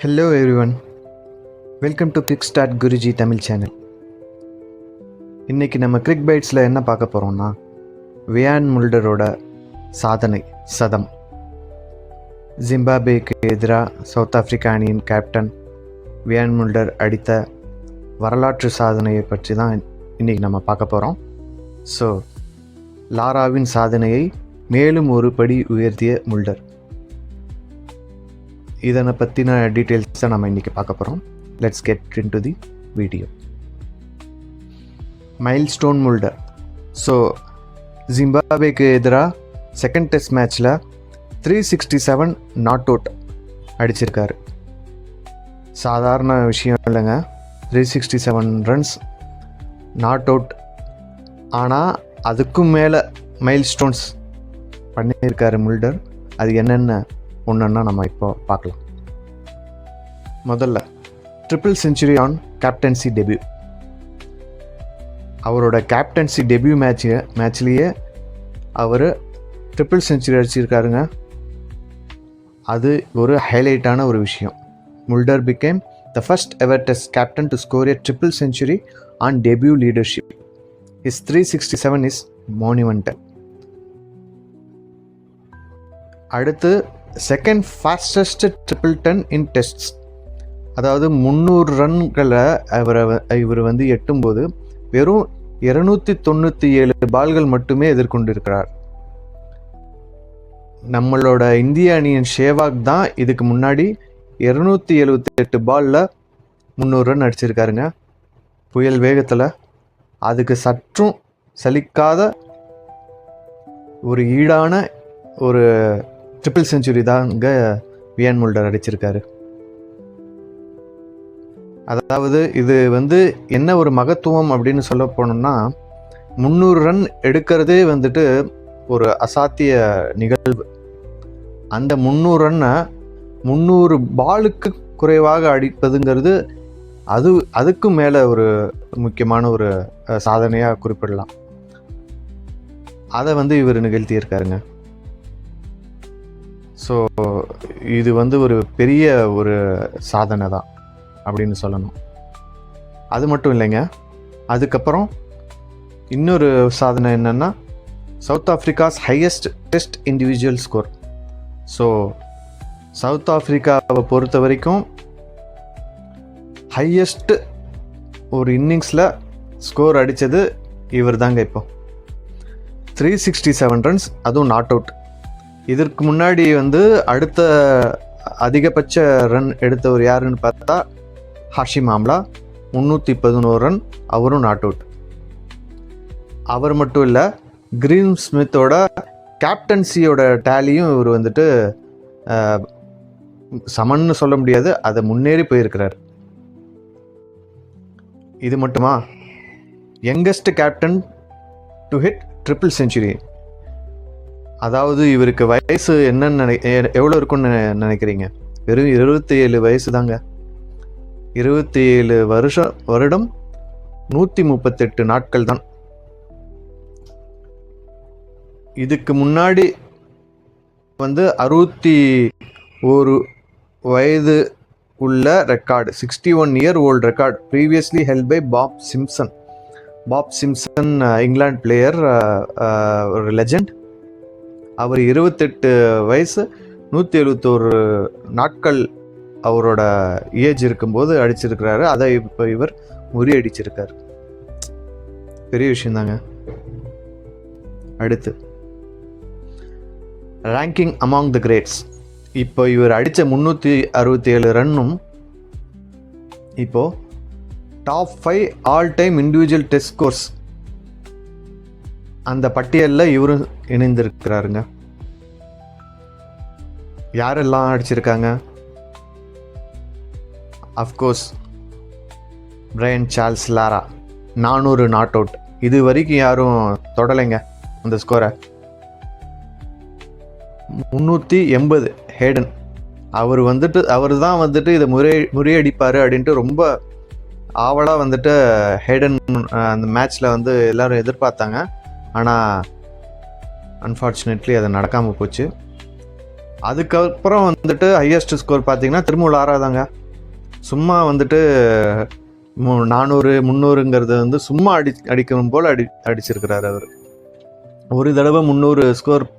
Hello everyone welcome to kick start Guruji Tamil channel இன்றைக்கி நம்ம cric பைட்ஸில் என்ன பார்க்க போகிறோம்னா வியான் முல்டரோட சாதனை சதம். ஜிம்பாபேக்கு எதிராக சவுத் ஆஃப்ரிக்கா அணியின் கேப்டன் வியான் முல்டர் அடித்த வரலாற்று சாதனையை பற்றி தான் இன்றைக்கி நம்ம பார்க்க போகிறோம் ஸோ லாராவின் சாதனையை மேலும் ஒரு படி உயர்த்திய முல்டர் இதனை பற்றின டீட்டெயில்ஸ் தான் நம்ம இன்றைக்கி பார்க்க போகிறோம் let's get into the video milestone Mulder so ஜிம்பாபேக்கு எதிராக செகண்ட் டெஸ்ட் மேட்ச்சில் three sixty seven not out அடிச்சிருக்காரு. சாதாரண விஷயம் இல்லைங்க. Three sixty seven runs not out ஆனால் அதுக்கும் மேலே மைல் ஸ்டோன்ஸ் பண்ணியிருக்காரு முல்டர் அது என்னென்ன? ஒன்றுன்னா நம்ம இப்போ பார்க்கலாம். முதல்ல triple century on captaincy debut அவரோட கேப்டன்சி டெபியூ மேட்ச் மேட்ச்லேயே அவர் ட்ரிபிள் செஞ்சுரி அடிச்சிருக்காருங்க. அது ஒரு ஹைலைட்டான ஒரு விஷயம். Mulder became the first ever test captain to score a triple century on debut leadership is three sixty seven is monumental அடுத்து second fastest triple ton in tests அதாவது முந்நூறு ரன்களை அவரை இவர் வந்து எட்டும்போது வெறும் இருநூத்தி தொண்ணூற்றி ஏழு பால்கள் மட்டுமே எதிர்கொண்டிருக்கிறார். நம்மளோட இந்திய அணியின் ஷேவாக் தான் இதுக்கு முன்னாடி இருநூத்தி எழுபத்தி எட்டு பாலில் முந்நூறு ரன் அடிச்சிருக்காருங்க. புயல் வேகத்தில் அதுக்கு சற்றும் சலிக்காத ஒரு ஈடான ஒரு ட்ரிபிள் செஞ்சுரி தாங்க வியான் முல்டர் அடிச்சிருக்காரு அதாவது இது வந்து என்ன ஒரு மகத்துவம் அப்படின்னு சொல்ல போனோம்னா முந்நூறு ரன் எடுக்கிறதே வந்துட்டு ஒரு அசாத்திய நிகழ்வு. அந்த முந்நூறு ரன்னை முந்நூறு பாலுக்கு குறைவாக அடிப்பதுங்கிறது அது அதுக்கும் மேலே ஒரு முக்கியமான ஒரு சாதனையாக குறிப்பிடலாம். அதை வந்து இவர் நிகழ்த்தியிருக்காருங்க. ஸோ இது வந்து ஒரு பெரிய ஒரு சாதனை தான் அப்படின்னு சொல்லணும். அது மட்டும் இல்லைங்க. அதுக்கப்புறம் இன்னொரு சாதனை என்னென்னா South Africa's highest test individual score so South ஆஃப்ரிக்காவை பொறுத்த வரைக்கும் ஹையஸ்ட் ஒரு இன்னிங்ஸில் ஸ்கோர் அடித்தது இவர் தாங்க இப்போ. த்ரீ சிக்ஸ்டி செவன் ரன்ஸ் அதுவும் நாட் அவுட் இதற்கு முன்னாடி வந்து அடுத்த அதிகபட்ச ரன் எடுத்தவர் யாருன்னு பார்த்தா ஹாஷி மாம்லா. முந்நூற்றி பதினோரு ரன் அவரும் நாட் அவுட் அவர் மட்டும் இல்லை கிரீன் ஸ்மித்தோட கேப்டன்சியோட டேலியும் இவர் வந்துட்டு சமன்னு சொல்ல முடியாது அதை முன்னேறி போயிருக்கிறார். இது மட்டுமா? Youngest captain to hit triple century அதாவது இவருக்கு வயசு என்னன்னு நினை எவ்வளோ இருக்கும்னு நினைக்கிறீங்க? வெறும் இருபத்தி ஏழு வயசு தாங்க இருபத்தி ஏழு வருஷம் வருடம் நூற்றி முப்பத்தெட்டு நாட்கள் தான் இதுக்கு முன்னாடி வந்து அறுபத்தி ஒரு வயது உள்ள record sixty one year old record previously held by Bob Simpson Bob Simpson England player ஒரு லெஜண்ட் அவர் இருபத்தெட்டு வயசு நூற்றி எழுபத்தோரு நாட்கள் அவரோட ஏஜ் இருக்கும்போது அடிச்சிருக்கிறாரு. அதை இப்போ இவர் முறியடிச்சிருக்கார். பெரிய விஷயந்தாங்க. அடுத்து. ரேங்கிங் அமாங் த கிரேட்ஸ் இப்போ இவர் அடித்த முந்நூற்றி அறுபத்தி ஏழு ரன்னும் இப்போது top five all time individual test scores அந்த பட்டியலில் இவரும் இணைந்திருக்கிறாருங்க. யாரெல்லாம் அடிச்சிருக்காங்க? Of course Brian Charles Lara நானூறு நாட் அவுட் இது வரைக்கும் யாரும் தொடலைங்க அந்த ஸ்கோரை முந்நூற்றி எண்பது ஹேடன் அவர் வந்துட்டு அவர் தான் வந்துட்டு இதை முறை முறியடிப்பார் அப்படின்ட்டு ரொம்ப ஆவலாக வந்துட்டு ஹேடன் அந்த மேட்ச்சில் வந்து எல்லோரும் எதிர்பார்த்தாங்க. ஆனால் அன்ஃபார்ச்சுனேட்லி அது நடக்காமல் போச்சு. அதுக்கப்புறம் வந்துட்டு ஹையஸ்ட் ஸ்கோர் பார்த்தீங்கன்னா திருமூல் ஆறாதாங்க சும்மா வந்துட்டு மு- நானூறு முந்நூறுங்கிறது வந்து சும்மா அடி அடிக்கணும் போல் அடி அடிச்சிருக்கிறாரு அவர். ஒரு தடவை முந்நூறு ஸ்கோர்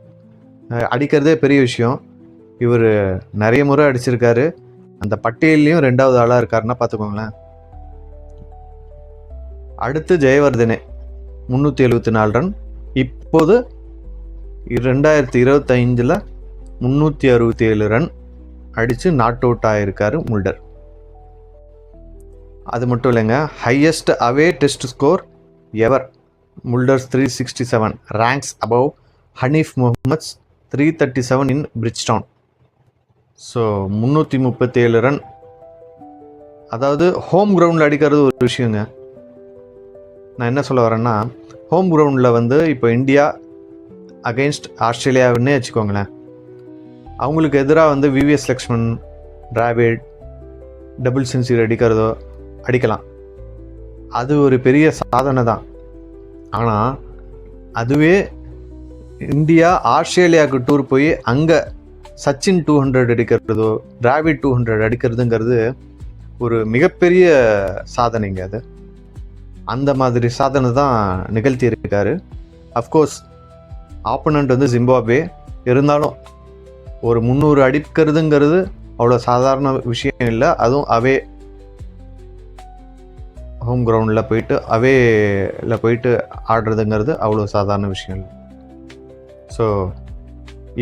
அடிக்கிறதே பெரிய விஷயம். இவர் நிறைய முறை அடிச்சிருக்காரு. அந்த பட்டியல்லையும் ரெண்டாவது ஆளாக இருக்காருன்னா பார்த்துக்கோங்களேன். அடுத்து ஜெயவர்தனே முந்நூற்றி எழுபத்தி நாலு ரன். இப்போது ரெண்டாயிரத்தி இருபத்தைந்தில் முந்நூற்றி அறுபத்தி ஏழு ரன் அடித்து நாட் அவுட் ஆகியிருக்காரு முல்டர். அது மட்டும் இல்லைங்க highest away test score ever Mulder's three sixty seven ranks above Hanif Mohammad's three thirty seven in Bridgetown so முந்நூற்றி முப்பத்தி ஏழு ரன். அதாவது ஹோம் கிரவுண்டில் அடிக்கிறது ஒரு விஷயங்க. நான் என்ன சொல்ல வரேன்னா ஹோம் கிரவுண்டில் வந்து இப்போ இந்தியா அகைன்ஸ்ட் ஆஸ்திரேலியாவுன்னே வச்சுக்கோங்களேன். அவங்களுக்கு எதிராக வந்து VVS Laxman Dravid double century அடிக்கிறதோ அடிக்கலாம். அது ஒரு பெரிய சாதனை தான். ஆனால் அதுவே இந்தியா ஆஸ்திரேலியாவுக்கு டூர் போய் அங்கே சச்சின் டூ ஹண்ட்ரட் அடிக்கிறதோ டிராவிட் டூ ஹண்ட்ரட் அடிக்கிறதுங்கிறது ஒரு மிகப்பெரிய சாதனைங்க அது. அந்த மாதிரி சாதனை தான் நிகழ்த்தி இருக்காரு. அஃப்கோர்ஸ் ஆப்போனண்ட் வந்து ஜிம்பாப்வே இருந்தாலும் ஒரு முந்நூறு அடிக்கிறதுங்கிறது அவ்வளோ சாதாரண விஷயம் இல்லை. அதுவும் அவே ஹோம் கிரவுண்டில் போயிட்டு அவேல போயிட்டு ஆடுறதுங்கிறது அவ்வளோ சாதாரண விஷயம் இல்லை. ஸோ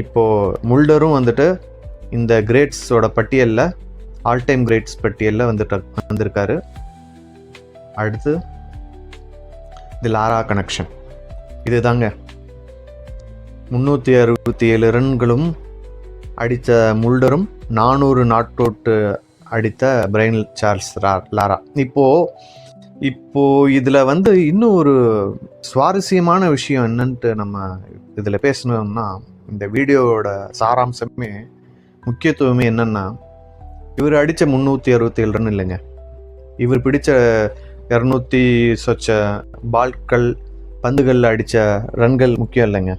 இப்போது முல்டரும் வந்துட்டு இந்த கிரேட்ஸோட பட்டியலில் ஆல் டைம் கிரேட்ஸ் பட்டியலில் வந்துட்டு வந்திருக்காரு. அடுத்து தி லாரா கனெக்ஷன் இதுதாங்க. முந்நூற்றி அறுபத்தி ஏழு ரன்களும் அடித்த முல்டரும் நானூறு நாட் அவுட்டு அடித்த பிரைன் சார்ல்ஸ் லாரா. இப்போது இப்போது இதில் வந்து இன்னும் ஒரு சுவாரஸ்யமான விஷயம் என்னன்ட்டு நம்ம இதில் பேசணும்னா இந்த வீடியோவோட சாராம்சமே முக்கியத்துவமே என்னென்னா இவர் அடித்த முந்நூற்றி அறுபத்தி ஏழு ரன் இல்லைங்க. இவர் பிடித்த இரநூத்தி சொச்ச பால்கள் பந்துகளில் அடித்த ரன்கள் முக்கியம் இல்லைங்க.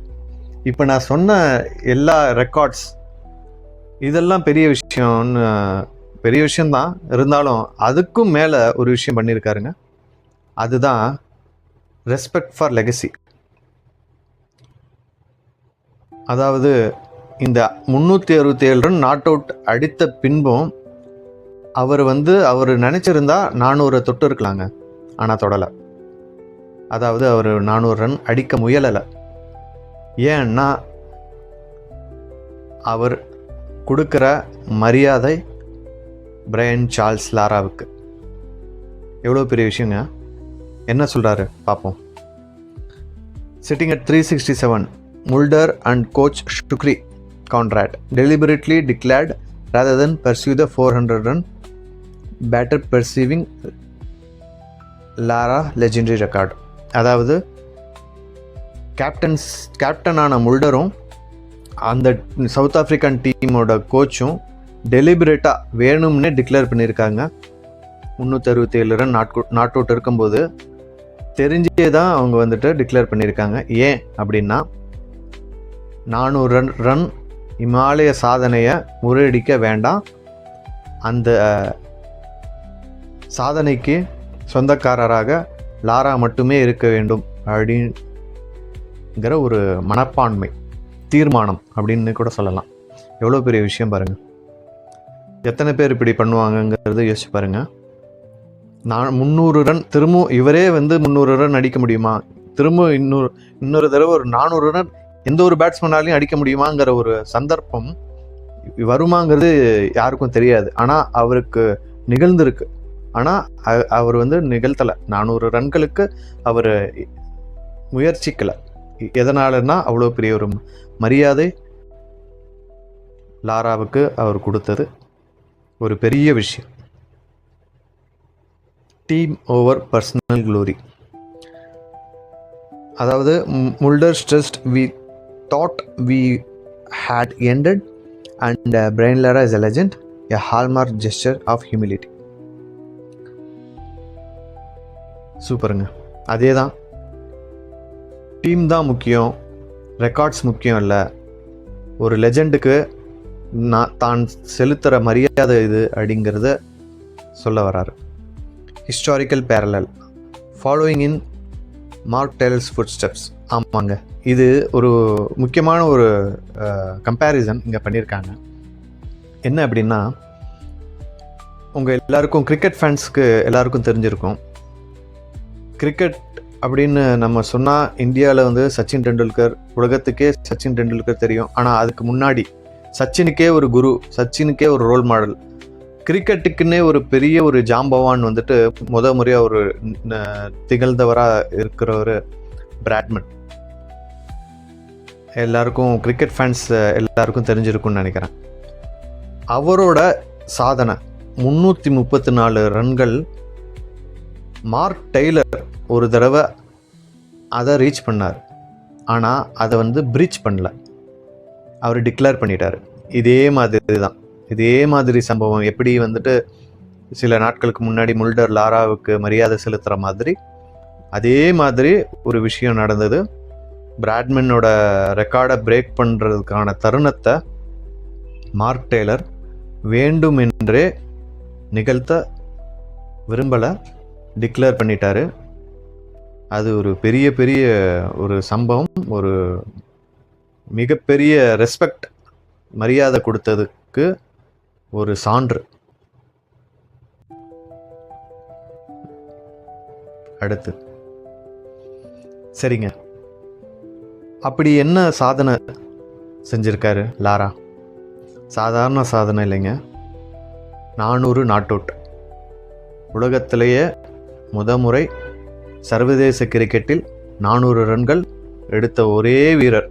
இப்போ நான் சொன்ன எல்லா ரெக்கார்ட்ஸ் இதெல்லாம் பெரிய விஷயம்னு பெரிய விஷயம்தான். இருந்தாலும் அதுக்கும் மேலே ஒரு விஷயம் பண்ணியிருக்காருங்க அதுதான் ரெஸ்பெக்ட் ஃபார் லெகசி அதாவது இந்த முந்நூற்றி அறுபத்தி ஏழு ரன் நாட் அவுட் அடித்த பின்பும் அவர் வந்து அவர் நினச்சிருந்தா நானூறை தொட்டு இருக்கலாங்க. ஆனால் தொடலை. அதாவது அவர் நானூறு ரன் அடிக்க முயலலை. ஏன்னா அவர் கொடுக்குற மரியாதை பிரையன் சார்ல்ஸ் லாராவுக்கு. எவ்வளோ பெரிய விஷயங்க? என்ன சொல்கிறாரு பார்ப்போம் sitting at three sixty seven Mulder and coach Shukri Conrad deliberately declared rather pursue pursue the 400 run batter perceiving Lara legendary record. அதாவது கேப்டன்ஸ் கேப்டனான முல்டரும் அந்த சவுத் ஆஃப்ரிக்கன் டீமோட கோச்சும் டெலிபரேட்டாக வேணும்னே டிக்ளேர் பண்ணியிருக்காங்க. முந்நூற்றி அறுபத்தேழு ரன் நாட் நாட் அவுட் இருக்கும்போது தெரிஞ்சே தான் அவங்க வந்துட்டு டிக்ளேர் பண்ணியிருக்காங்க. ஏன் அப்படின்னா நானூறு ரன் ரன் இமாலய சாதனையை முறியடிக்க வேண்டாம். அந்த சாதனைக்கு சொந்தக்காரராக லாரா மட்டுமே இருக்க வேண்டும் அப்படிங்கிற ஒரு மனப்பான்மை தீர்மானம் அப்படின்னு கூட சொல்லலாம். எவ்வளோ பெரிய விஷயம் பாருங்கள் எத்தனை பேர் இப்படி பண்ணுவாங்கங்கிறத யோசிச்சு பாருங்கள் நான் முந்நூறு ரன் திரும்பவும் இவரே வந்து முந்நூறு ரன் அடிக்க முடியுமா? திரும்ப இன்னொரு இன்னொரு தடவை ஒரு நானூறு ரன் எந்த ஒரு பேட்ஸ்மேனாலையும் அடிக்க முடியுமாங்கிற ஒரு சந்தர்ப்பம் வருமாங்கிறது யாருக்கும் தெரியாது. ஆனால் அவருக்கு நிகழ்ந்திருக்கு. ஆனால் அவர் வந்து நிகழ்த்தலை. நானூறு ரன்களுக்கு அவர் முயற்சிக்கலை. எதனாலன்னா அவ்வளோ பெரிய ஒரு மரியாதை லாராவுக்கு அவர் கொடுத்தது. ஒரு பெரிய விஷயம். டீம் ஓவர் பர்சனல் க்ளோரி அதாவது Mulder stressed we thought we had ended and Brian Lara is a legend a hallmark gesture of humility சூப்பருங்க. அதே தான் டீம் தான் முக்கியம். ரெக்கார்ட்ஸ் முக்கியம் இல்லை. ஒரு லெஜெண்டுக்கு நான் தான் செலுத்துகிற மரியாதை இது அப்படிங்கிறத சொல்ல வராரு. Historical parallel following in Mark Taylor's footsteps ஆமாங்க. இது ஒரு முக்கியமான ஒரு கம்பேரிசன் இங்கே பண்ணியிருக்காங்க என்ன அப்படின்னா உங்கள் எல்லாருக்கும் கிரிக்கெட் ஃபேன்ஸ்க்கு எல்லாருக்கும் தெரிஞ்சிருக்கும். கிரிக்கெட் அப்படின்னு நம்ம சொன்னால் இந்தியாவில் வந்து சச்சின் டெண்டுல்கர் உலகத்துக்கே சச்சின் டெண்டுல்கர் தெரியும். ஆனால் அதுக்கு முன்னாடி சச்சினுக்கே ஒரு குரு சச்சினுக்கே ஒரு ரோல் மாடல் கிரிக்கெட்டுக்குன்னே ஒரு பெரிய ஒரு ஜாம்பவான் வந்துட்டு முத முறையாக ஒரு திகழ்ந்தவராக இருக்கிற ஒரு பிராட்மன் எல்லாருக்கும் கிரிக்கெட் ஃபேன்ஸ் எல்லாருக்கும் தெரிஞ்சிருக்கும்னு நினைக்கிறேன். அவரோட சாதனை முந்நூற்றி முப்பத்தி நாலு ரன்கள் மார்க் டெய்லர் ஒரு தடவை அதை ரீச் பண்ணார். ஆனால் அதை வந்து பிரீச் பண்ணல. அவர் டிக்ளேர் பண்ணிட்டார். இதே மாதிரி தான். இதே மாதிரி சம்பவம். எப்படி வந்துட்டு சில நாட்களுக்கு முன்னாடி முல்டர் லாராவுக்கு மரியாதை செலுத்துகிற மாதிரி அதே மாதிரி ஒரு விஷயம் நடந்தது. பிராட்மனோட ரெக்கார்டை பிரேக் பண்ணுறதுக்கான தருணத்தை மார்க் டெய்லர் வேண்டுமென்றே நிகழ்த்த விரும்பலை. டிக்ளேர் பண்ணிட்டாரு. அது ஒரு பெரிய பெரிய ஒரு சம்பவம் ஒரு மிகப்பெரிய ரெஸ்பெக்ட் மரியாதை கொடுத்ததுக்கு ஒரு சான்று. அடுத்து. சரிங்க. அப்படி என்ன சாதனை செஞ்சிருக்காரு லாரா? சாதாரண சாதனை இல்லைங்க. நானூறு நாட்டோட் உலகத்திலேயே முதமுறை சர்வதேச கிரிக்கெட்டில் நானூறு ரன்கள் எடுத்த ஒரே வீரர்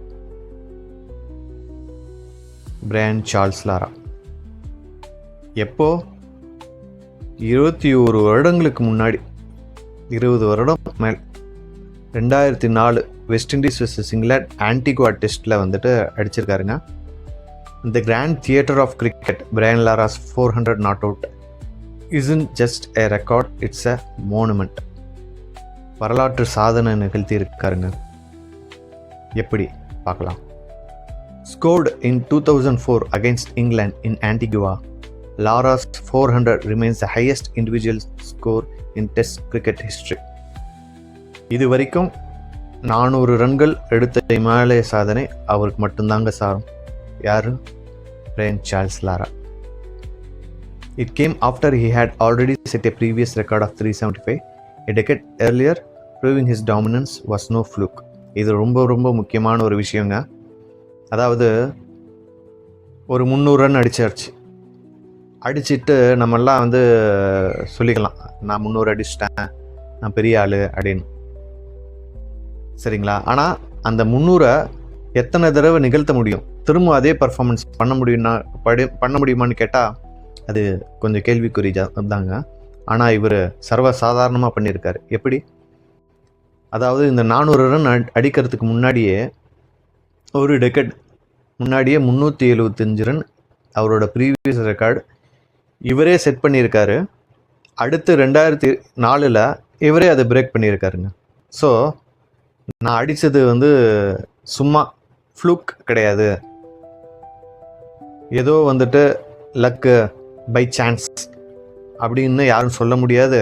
பிரான் சார்ல்ஸ் லாரா. எப்போ? இருபத்தி ஒரு வருடங்களுக்கு முன்னாடி இருபது வருடம் மேல். ரெண்டாயிரத்தி நாலு West Indies versus England Antigua டெஸ்ட்டில் வந்துட்டு அடிச்சிருக்காருங்க. இந்த grand theatre of cricket Brian Lara's four hundred not out isn't just a record it's a monument வரலாற்று சாதனை நிகழ்த்தி இருக்காருங்க எப்படி? பார்க்கலாம். Scored in two thousand four against England in Antigua Lara's four hundred remains the highest individual score in test cricket history இது வரைக்கும் நானூறு ரன்கள் எடுத்த இமாலய சாதனை அவருக்கு மட்டும்தாங்க சாரும். யாரு? Brian Charles Lara It came after he had already set a previous record of 375 a decade earlier, proving his dominance was no fluke. இது ரொம்ப ரொம்ப முக்கியமான ஒரு விஷயங்க. அதாவது ஒரு முந்நூறு ரன் அடிச்சாச்சு. அடிச்சிட்டு நம்மெல்லாம் வந்து சொல்லிக்கலாம் நான் முந்நூறு அடிச்சிட்டேன் நான் பெரிய ஆள் அப்படின்னு. சரிங்களா? ஆனால் அந்த முந்நூறை எத்தனை தடவை நிகழ்த்த முடியும்? திரும்ப அதே பர்ஃபார்மன்ஸ் பண்ண முடியும்னா படி பண்ண முடியுமான்னு கேட்டால் அது கொஞ்சம் கேள்விக்குறி ஜா- தாங்க. ஆனால் இவர் சர்வ சாதாரணமாக பண்ணியிருக்காரு எப்படி? அதாவது இந்த நானூறு ரன் அடி- அடிக்கிறதுக்கு முன்னாடியே ஒரு டெக்கட் முன்னாடியே முந்நூற்றி எழுபத்தஞ்சு ரன் அவரோட ப்ரீவியஸ் ரெக்கார்டு இவரே செட் பண்ணியிருக்காரு. அடுத்து ரெண்டாயிரத்தி நாலில் இவரே அதை பிரேக் பண்ணியிருக்காருங்க. ஸோ நான் அடித்தது வந்து சும்மா ஃப்ளூக் கிடையாது. ஏதோ வந்துட்டு லக்கு பை சான்ஸ் அப்படின்னு யாரும் சொல்ல முடியாது.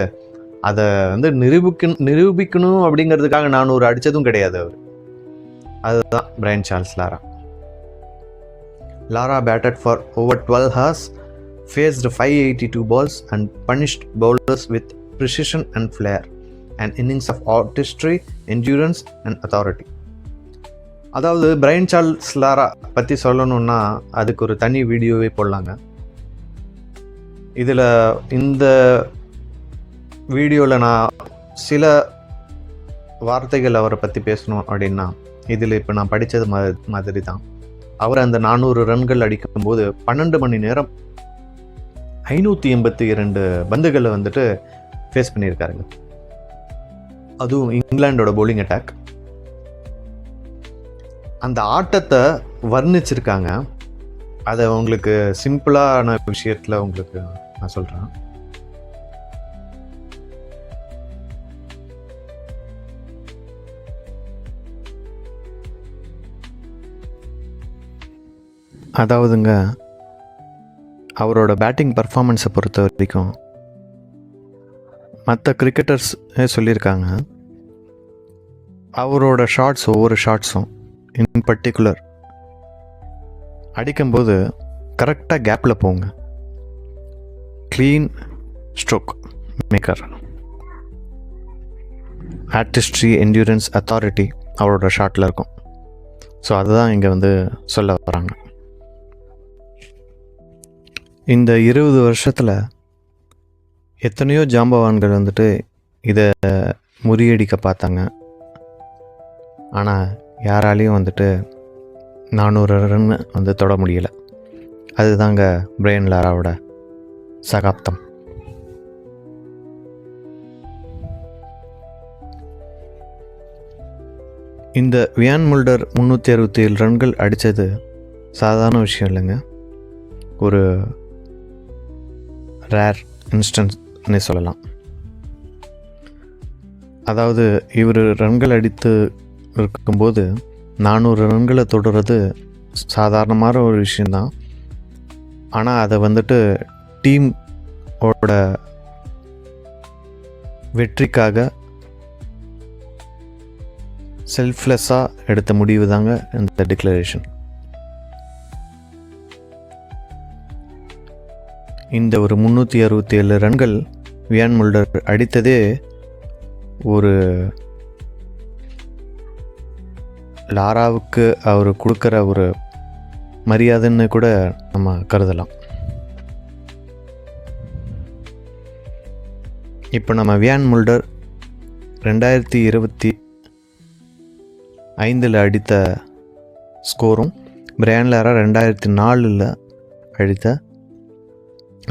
அதை வந்து நிரூபிக்க நிரூபிக்கணும் அப்படிங்கிறதுக்காக நான் ஒரு அடித்ததும் கிடையாது அவர். அதுதான் Brian Charles Lara. Lara batted for over twelve hours faced five eighty two balls and punished bowlers with precision and flair and innings of artistry endurance and authority அதாவது பிரைன் சார்ல்ஸ் லாரா பற்றி சொல்லணுன்னா அதுக்கு ஒரு தனி வீடியோவே போடலாங்க. இதில் இந்த வீடியோவில் நான் சில வார்த்தைகள் அவரை பற்றி பேசணும் அப்படின்னா இதில் இப்போ நான் படித்தது மா மாதிரி தான் அவர் அந்த நானூறு ரன்கள் அடிக்கும்போது பன்னெண்டு மணி நேரம் ஐநூற்றி எண்பத்தி இரண்டு பந்துகளை வந்துட்டு ஃபேஸ் பண்ணியிருக்காருங்க. அதுவும் இங்கிலாண்டோட போலிங் அட்டாக் அந்த ஆட்டத்தை வர்ணிச்சிருக்காங்க. அதை உங்களுக்கு சிம்பிளான விஷயத்தில் உங்களுக்கு நான் சொல்கிறேன் அதாவதுங்க அவரோட பேட்டிங் பர்ஃபார்மன்ஸை பொறுத்த வரைக்கும் மற்ற கிரிக்கெட்டர்ஸ் சொல்லியிருக்காங்க அவரோட ஷார்ட்ஸ் ஒவ்வொரு ஷார்ட்ஸும் இன் பர்டிகுலர் அடிக்கும்போது கரெக்டாக கேப்பில் போங்க. Clean stroke maker artistry endurance authority அவரோட ஷாட்டில் இருக்கும். ஸோ அதுதான் இங்கே வந்து சொல்ல வராங்க. இந்த இருபது வருஷத்தில் எத்தனையோ ஜாம்பவான்கள் வந்துட்டு இதை முறியடிக்க பார்த்தாங்க. ஆனால் யாராலையும் வந்துட்டு நானூறு ரன் வந்து தொட முடியலை. அதுதாங்க பிரையன் லாராவோட சகாப்தம். இந்த வியான் முல்டர் முந்நூற்றி அறுபத்தி ஏழு ரன்கள் அடித்தது சாதாரண விஷயம் இல்லைங்க. ஒரு ரேர் இன்ஸ்டன்ஸ்னே சொல்லலாம். அதாவது இவர் ரன்கள் அடித்து இருக்கும்போது நானூறு ரன்களை தொடுறது சாதாரணமான ஒரு விஷயந்தான். ஆனால் அதை வந்துட்டு டீம் ஓட வெற்றிக்காக செல்ஃப்லெஸ்ஸாக எடுத்த முடிவு தாங்க இந்த டிக்ளரேஷன் இந்த ஒரு முந்நூற்றி அறுபத்தி ஏழு ரன்கள் வியான் முல்டர் அடித்ததே ஒரு லாராவுக்கு அவர் கொடுக்குற ஒரு மரியாதைன்னு கூட நம்ம கருதலாம். இப்போ நம்ம வியான் முல்டர் ரெண்டாயிரத்தி இருபத்தி ஐந்தில் அடித்த ஸ்கோரும் பிரையன் லாரா ரெண்டாயிரத்தி நாலில் அடித்த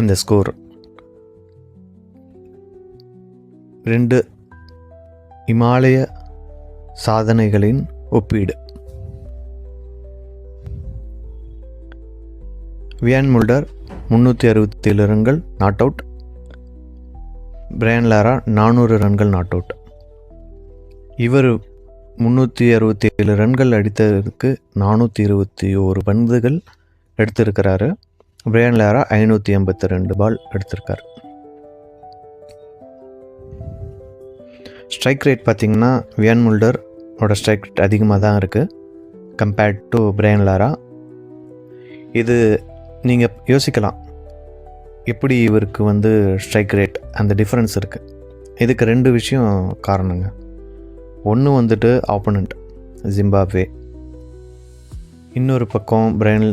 இந்த ஸ்கோர். ரெண்டு இமாலய சாதனைகளின் ஒப்பீடு. வியான் முல்டர் முந்நூற்றி அறுபத்தேழு ரன்கள் நாட் அவுட். பிரையன் லாரா நானூறு ரன்கள் நாட் அவுட். இவர் முந்நூற்றி அறுபத்தி ஏழு ரன்கள் அடித்ததற்கு நானூற்றி இருபத்தி ஓரு பந்துகள் எடுத்திருக்கிறாரு. பிரையன் லாரா ஐநூற்றி எண்பத்தி ரெண்டு பால் எடுத்திருக்காரு. ஸ்ட்ரைக் ரேட் பார்த்திங்கன்னா வியான் முல்டர் ஓட ஸ்ட்ரைக் அதிகமாக தான் இருக்குது கம்பேர்ட் டு பிரையன் லாரா இது நீங்கள் யோசிக்கலாம். எப்படி இவருக்கு வந்து ஸ்ட்ரைக் ரேட் அந்த டிஃப்ரென்ஸ் இருக்குது இதுக்கு ரெண்டு விஷயம் காரணங்க. ஒன்று வந்துட்டு ஆப்போனண்ட் ஜிம்பாப்வே இன்னொரு பக்கம் பிரையன்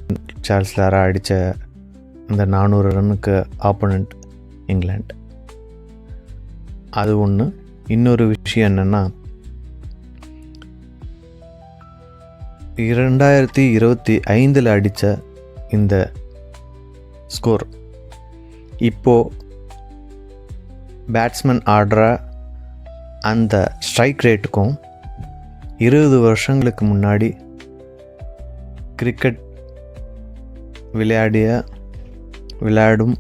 சார்ல்ஸ் லாரா அடித்த இந்த நானூறு ரன்னுக்கு ஆப்போனண்ட் இங்கிலாண்ட் அது ஒன்று இன்னொரு விஷயம் என்னென்னா இரண்டாயிரத்தி இருபத்தி ஐந்தில் அடித்த இந்த ஸ்கோர் இப்போது பேட்ஸ்மேன் ஆடுற அந்த ஸ்ட்ரைக் ரேட்டுக்கும் இருபது வருஷங்களுக்கு முன்னாடி கிரிக்கெட் விளையாடிய விளையாடும்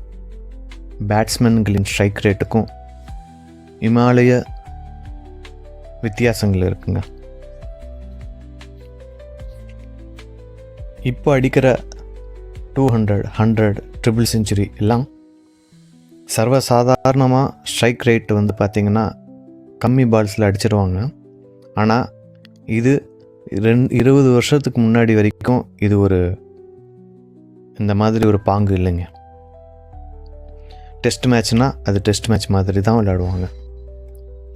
பேட்ஸ்மேன்களின் ஸ்ட்ரைக் ரேட்டுக்கும் இமாலய வித்தியாசங்கள் இருக்குங்க. இப்போ அடிக்கிற two hundred hundred triple century எல்லாம் சர்வசாதாரணமாக ஸ்ட்ரைக் ரேட் வந்து பார்த்திங்கன்னா கம்மி பால்ஸில் அடிச்சிருவாங்க. ஆனால் இது ரெண் இருபது வருஷத்துக்கு முன்னாடி வரைக்கும் இது ஒரு இந்த மாதிரி ஒரு பாங்கு இல்லைங்க. டெஸ்ட் மேட்ச்னால் அது டெஸ்ட் மேட்ச் மாதிரி தான் விளையாடுவாங்க.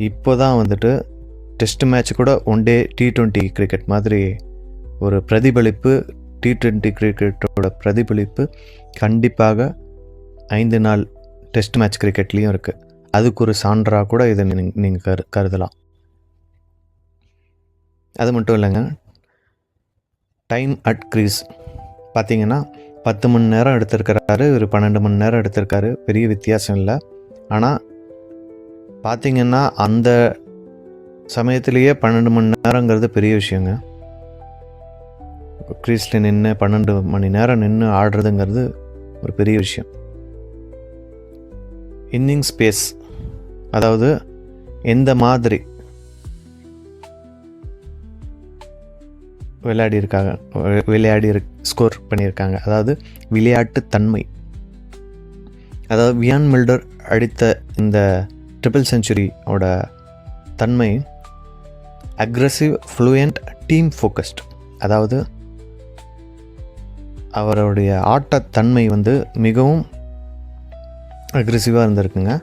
இப்போ தான் வந்துட்டு டெஸ்ட் மேட்ச் கூட one day T twenty cricket மாதிரி ஒரு பிரதிபலிப்பு டி ட்வெண்ட்டி கிரிக்கெட்டோட பிரதிபலிப்பு கண்டிப்பாக ஐந்து நாள் டெஸ்ட் மேட்ச் கிரிக்கெட்லேயும் இருக்குது அதுக்கு ஒரு சான்றாக கூட இதை நீங்கள் கரு கருதலாம். அது மட்டும் இல்லைங்க. டைம் அட் க்ரீஸ் பார்த்தீங்கன்னா பத்து மணி நேரம் எடுத்திருக்கிறாரு ஒரு பன்னெண்டு மணி நேரம் எடுத்திருக்காரு பெரிய வித்தியாசம் இல்லை. ஆனால் பார்த்தீங்கன்னா அந்த சமயத்திலேயே பன்னெண்டு மணி நேரங்கிறது பெரிய விஷயங்க. க்ரீஸில் நின்று பன்னெண்டு மணி நேரம் நின்று ஆடுறதுங்கிறது ஒரு பெரிய விஷயம். இன்னிங் ஸ்பேஸ் அதாவது எந்த மாதிரி விளையாடி இருக்காங்க விளையாடி ஸ்கோர் பண்ணியிருக்காங்க. அதாவது விளையாட்டு தன்மை. அதாவது வியான் மில்டர் அடித்த இந்த ட்ரிபிள் செஞ்சுரியோட தன்மை அக்ரஸிவ் ஃப்ளூயண்ட் டீம் ஃபோக்கஸ்ட் அதாவது அவருடைய ஆட்டத்தன்மை வந்து மிகவும் அக்ரெசிவாக இருந்திருக்குங்க.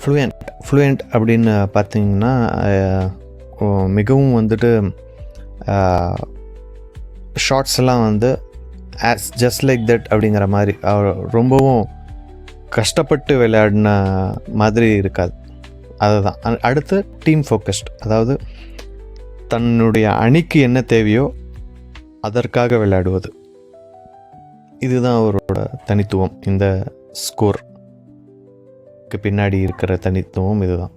ஃப்ளூயண்ட் ஃப்ளூயண்ட் அப்படின்னு பார்த்தீங்கன்னா மிகவும் வந்துட்டு ஷார்ட்ஸ் எல்லாம் வந்து ஆஸ் ஜஸ்ட் லைக் தட் அப்படிங்கிற மாதிரி அவர் ரொம்பவும் கஷ்டப்பட்டு விளையாடின மாதிரி இருக்காது. அதுதான். அடுத்து டீம் ஃபோக்கஸ்ட் அதாவது தன்னுடைய அணிக்கு என்ன தேவையோ அதற்காக விளையாடுவது. இதுதான் அவரோட தனித்துவம். இந்த ஸ்கோர்க்கு பின்னாடி இருக்கிற தனித்துவம் இதுதான்.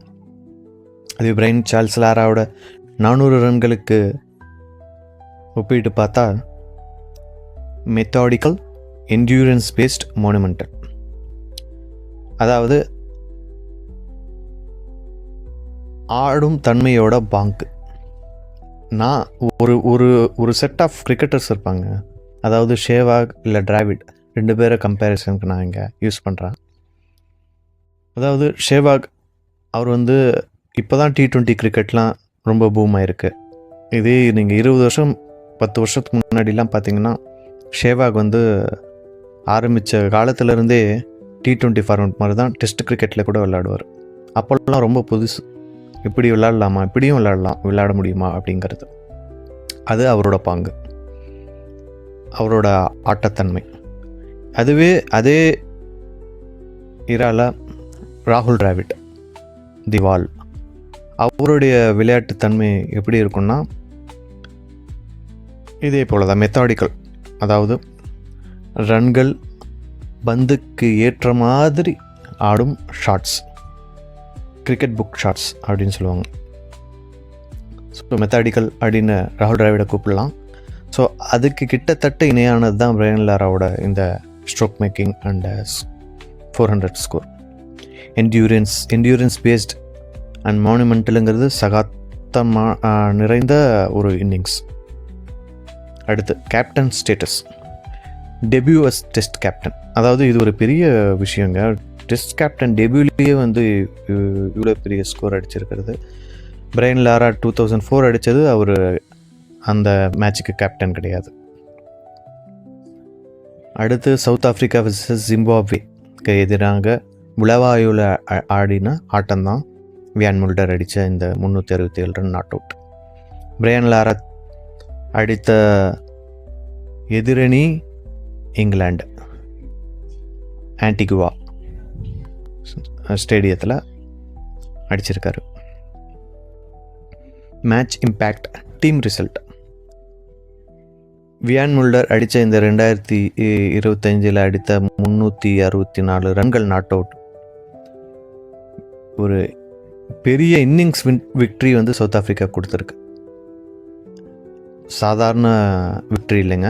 அது பிரைன் சார்ல்ஸ் லாராவோட நானூறு ரன்களுக்கு ஒப்பிட்டு பார்த்தா மெத்தாடிக்கல் endurance பேஸ்ட் மோனுமெண்டல் அதாவது ஆடும் தன்மையோட பாங்கு நான் ஒரு ஒரு ஒரு செட் ஆஃப் கிரிக்கெட்டர்ஸ் இருப்பாங்க. அதாவது ஷேவாக் இல்லை டிராவிட் ரெண்டு பேரை கம்பேரிசனுக்கு நான் இங்கே யூஸ் பண்ணுறேன் அதாவது ஷேவாக் அவர் வந்து இப்போ தான் டி ட்வெண்ட்டி கிரிக்கெட்லாம் ரொம்ப பூம் ஆயிருக்கு. இதே நீங்கள் இருபது வருஷம் பத்து வருஷத்துக்கு முன்னாடிலாம் பார்த்தீங்கன்னா ஷேவாக் வந்து ஆரம்பித்த காலத்துலேருந்தே டி ட்வெண்ட்டி ஃபார்மெட் மாதிரி தான் டெஸ்ட் கிரிக்கெட்டில் கூட விளையாடுவார். அப்போல்லாம் ரொம்ப புதுசு. இப்படி விளாடலாமா? இப்படியும் விளாடலாம். விளையாட முடியுமா? அப்படிங்கிறது. அது அவரோட பாங்கு. அவரோட ஆட்டத்தன்மை. அதுவே அதே இரால ராகுல் டிராவிட் திவால். அவருடைய விளையாட்டுத்தன்மை எப்படி இருக்கும்னா இதே போல தான் மெத்தாடிக்கல். அதாவது ரன்கள் பந்துக்கு ஏற்ற மாதிரி ஆடும் ஷாட்ஸ். கிரிக்கெட் புக் ஷாட்ஸ் அப்படின்னு சொல்லுவாங்க. ஸோ மெத்தாடிக்கல் அப்படின்னு ராகுல் டிராவிட கூப்பிடலாம். ஸோ அதுக்கு கிட்டத்தட்ட இணையானது தான் பிரையன் லாராவோட இந்த stroke making and four hundred score endurance endurance based and மானுமெண்டலுங்கிறது சகாத்தமாக நிறைந்த ஒரு இன்னிங்ஸ் அடுத்து captain status debut as test captain அதாவது இது ஒரு பெரிய விஷயங்க. டெஸ்ட் கேப்டன் டெபியூலேயே வந்து இவ்வளோ பெரிய score அடிச்சிருக்கிறது. Brian Lara two thousand four அடித்தது அவர் அந்த மேட்சுக்கு கேப்டன் கிடையாது. அடுத்து சவுத் ஆஃப்ரிக்கா vs ஜிம்பாப்வேக்கு எதிராக உளவாயுவில் ஆடின ஆட்டம்தான் வியான் முல்டர் அடித்த இந்த முந்நூற்றி அறுபத்தி ஏழு run not out Brian Lara அடித்த எதிரணி இங்கிலாண்டு ஆன்டிகுவா ஸ்டேடியத்தில் அடிச்சிருக்காரு. Match impact team result Wiaan Mulder அடித்த இந்த ரெண்டாயிரத்தி இருபத்தஞ்சில் அடித்த முந்நூற்றி அறுபத்தி நாலு ரன்கள் நாட் அவுட் ஒரு பெரிய இன்னிங்ஸ் வின் விக்ட்ரி வந்து சவுத் ஆஃப்ரிக்கா கொடுத்துருக்கு. சாதாரண விக்ட்ரி இல்லைங்க.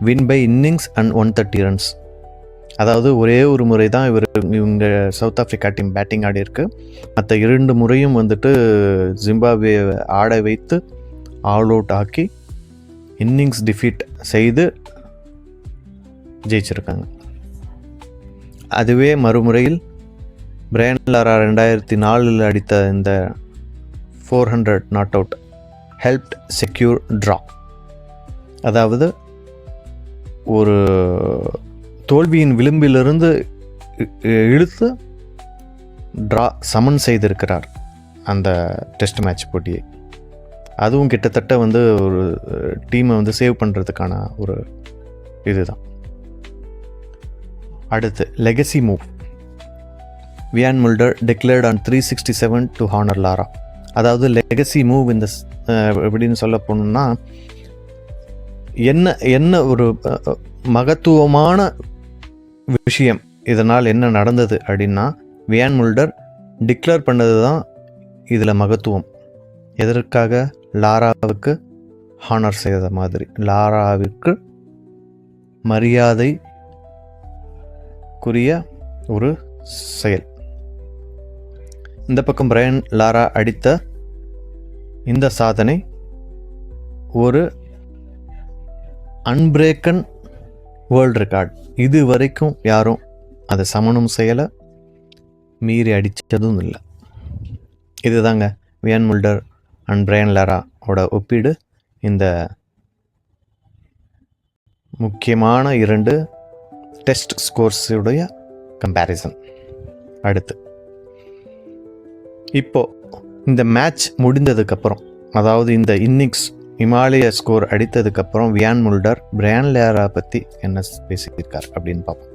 Win by innings and one thirty runs அதாவது ஒரே ஒரு முறை தான் இவர் இவங்க சவுத் ஆஃப்ரிக்கா டீம் பேட்டிங் ஆடி இருக்கு. மற்ற இரண்டு முறையும் வந்துட்டு ஜிம்பாப்வே ஆட வைத்து ஆல் அவுட் ஆக்கி இன்னிங்ஸ் டிஃபீட் செய்து ஜெயிச்சிருக்காங்க. அதுவே மறுமுறையில் பிரையன் லாரா ரெண்டாயிரத்தி நாலில் அடித்த இந்த four hundred not out helped secure draw அதாவது ஒரு தோல்வியின் விளிம்பிலிருந்து இ- இழுத்து ட்ரா சமன் செய்திருக்கிறார் அந்த டெஸ்ட் மேட்ச் போட்டியை. அதுவும் கிட்டத்தட்ட வந்து ஒரு டீமை வந்து சேவ் பண்ணுறதுக்கான ஒரு இதுதான். அடுத்து legacy move Wiaan Mulder declared on three sixty seven to honour Lara அதாவது லெகசி மூவ் இந்த எப்படின்னு சொல்ல போனோம்னா என்ன என்ன ஒரு மகத்துவமான விஷயம். இதனால் என்ன நடந்தது அப்படின்னா வியான் முல்டர் டிக்ளேர் பண்ணது தான் இதில் மகத்துவம். எதற்காக? லாராவுக்கு ஹானர் செய்த மாதிரி. லாராவிற்கு மரியாதைக்குரிய ஒரு செயல். இந்த பக்கம் பிரையன் லாரா அடித்த இந்த சாதனை ஒரு அன்பிரேக்கன் வேர்ல்ட் ரெக்கார்ட் இது வரைக்கும் யாரும் அதை சமணம் செய்யலை. மீறி அடித்ததும் இல்லை. இதுதாங்க வியன் முல்டர் அண்ட் பிரையன் லாராவோட ஒப்பீடு. இந்த முக்கியமான இரண்டு டெஸ்ட் ஸ்கோர்ஸுடைய கம்பேரிசன் அடுத்து. இப்போது இந்த மேட்ச் முடிந்ததுக்கப்புறம் அதாவது இந்த இன்னிங்ஸ் ஹிமாலய ஸ்கோர் அடித்ததுக்கப்புறம் வியான் முல்டர் பிரியான் லேரா பற்றி என்ன பேசியிருக்கார் அப்படின்னு பார்ப்போம்.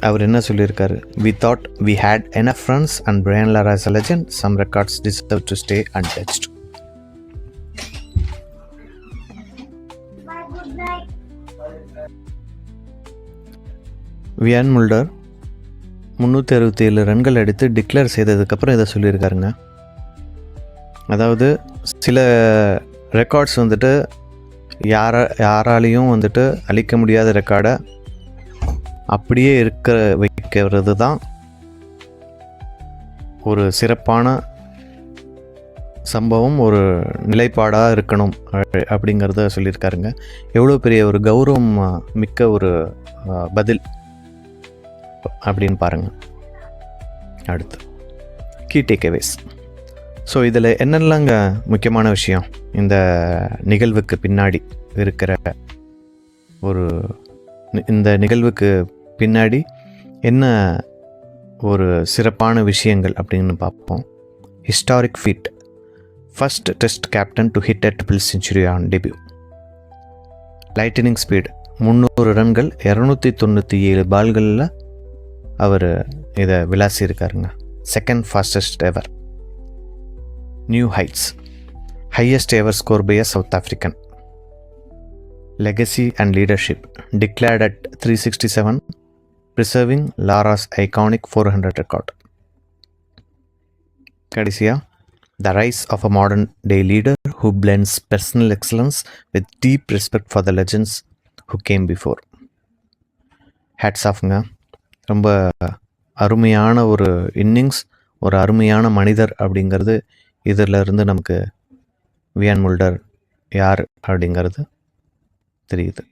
அவர் என்ன சொல்லியிருக்காரு? We thought we had N friends and Brian Lara is legend some records deserve to stay untouched Wiaan Mulder முந்நூற்றி அறுபத்தி ஏழு ரன்கள் அடித்து டிக்ளேர் செய்ததுக்கப்புறம் இதை சொல்லியிருக்காருங்க. அதாவது சில ரெக்கார்ட்ஸ் வந்துட்டு யார யாராலையும் வந்துட்டு அழிக்க முடியாத ரெக்கார்டை அப்படியே இருக்க வைக்கிறது தான் ஒரு சிறப்பான சம்பவம் ஒரு நிலைப்பாடாக இருக்கணும் அ- அப்படிங்கிறத சொல்லியிருக்காருங்க. எவ்வளோ பெரிய ஒரு கௌரவம் மிக்க ஒரு பதில் அப்படின்னு பாருங்கள் அடுத்து கீ டேக்அவேஸ். ஸோ இதில் என்னெல்லாங்க முக்கியமான விஷயம்? இந்த நிகழ்வுக்கு பின்னாடி இருக்கிற ஒரு இந்த நிகழ்வுக்கு பின்னாடி என்ன ஒரு சிறப்பான விஷயங்கள் அப்படின்னு பார்ப்போம். Historic feat first test captain to hit a triple century on debut lightning speed முந்நூறு ரன்கள் இரநூத்தி தொண்ணூற்றி ஏழு பால்களில் அவர் இதை விளாசியிருக்காருங்க second fastest ever new heights highest ever score by a South African legacy and leadership declared at three sixty seven preserving Lara's iconic four hundred record கடைசியாக the rise of a modern day leader who blends personal excellence with deep respect for the legends who came before hats ஆஃப்ங்க ரொம்ப அருமையான ஒரு innings ஒரு அருமையான மனிதர் அப்படிங்கிறது இதில் இருந்து நமக்கு வியான் முல்டர் யார் அப்படிங்கிறது தெரியுது.